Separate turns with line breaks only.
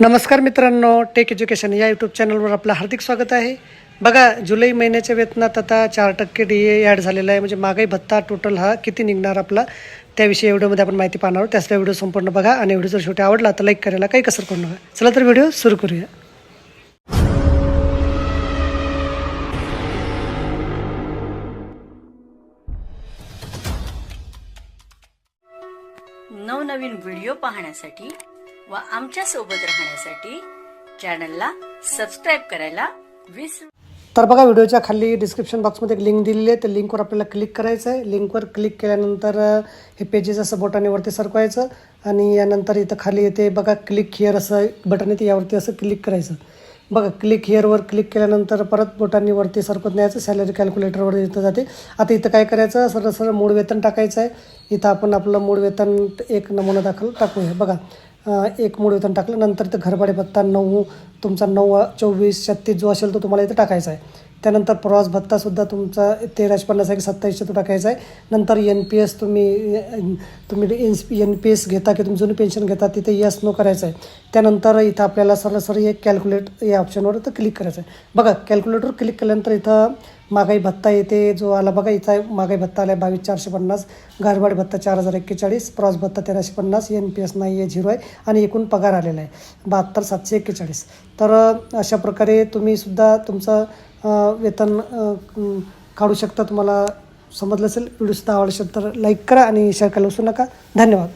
नमस्कार मित्रांनो take education या यूट्यूब चॅनलवर आपलं हार्दिक स्वागत आहे. बघा जुलै महिन्याच्या वेतनात आता चार टक्के डी ए ॲड झालेला आहे. म्हणजे महागाई भत्ता टोटल हा किती निघणार आपला त्याविषयी व्हिडिओमध्ये आपण माहिती पाहणार आहोत. त्याचा व्हिडिओ संपूर्ण बघा आणि व्हिडिओ जर शेवटी आवडला तर लाईक करायला काही कसर करू नका. चला तर व्हिडिओ सुरू करूया.
नवनवीन व्हिडिओ पाहण्यासाठी व आमच्यासोबत राहण्यासाठी चॅनलला सबस्क्राईब करायला विसरू
तर बघा व्हिडिओच्या खाली डिस्क्रिप्शन बॉक्समध्ये एक लिंक दिलेली आहे. त्या लिंकवर आपल्याला क्लिक करायचं आहे. लिंकवर क्लिक केल्यानंतर हे पेजेस असं बोटाने वरती सरकवायचं आणि यानंतर इथं खाली येते बघा क्लिक हिअर असं बटन येते. यावरती असं क्लिक करायचं. बघा क्लिक हिअरवर क्लिक केल्यानंतर परत बोटांनी वरती सरकत न्यायचं. सॅलरी कॅल्क्युलेटरवर इथं जाते. आता इथं काय करायचं? सरळ सरळ मूळ वेतन टाकायचं आहे. इथं आपण आपलं मूळ वेतन एक नमुना दाखल टाकूया. बघा एक मूळ वेतन टाकलं नंतर इथं घरभाडे भत्ता नऊ तुमचा नऊ चोवीस छत्तीस जो असेल तो तुम्हाला इथं टाकायचा आहे. त्यानंतर प्रवास भत्तासुद्धा तुमचा तेराशे पन्नास आहे की सत्तावीसशे तो टाकायचा आहे. नंतर एन पी एस तुम्ही तुम्ही एन्स एन पी एस घेता की तुम्ही जुनी पेन्शन घेता तिथे यस नो करायचं आहे. त्यानंतर इथं आपल्याला सरळ सरळ एक कॅल्क्युलेट या ऑप्शनवर इथं क्लिक करायचं आहे. बघा कॅल्क्युलेटर क्लिक केल्यानंतर इथं महागाई भत्ता येते जो आला बघा इथं आहे महागाई भत्ता आला आहे बावीस चारशे पन्नास घरभाड भत्ता चार हजार एक्केचाळीस प्रवास भत्ता तेराशे पन्नास एन पी एस नाही आहे झिरो आहे आणि एकूण पगार आलेला आहे बहात्तर सातशे एक्केचाळीस. तर अशा प्रकारे तुम्ही सुद्धा तुमचं वेतन काढू शकता तुम्हाला समजलं असेल व्हिडिओसुद्धा आवडशील आवडला असेल तर लाईक करा आणि शेअर करायला विसरू नका. धन्यवाद.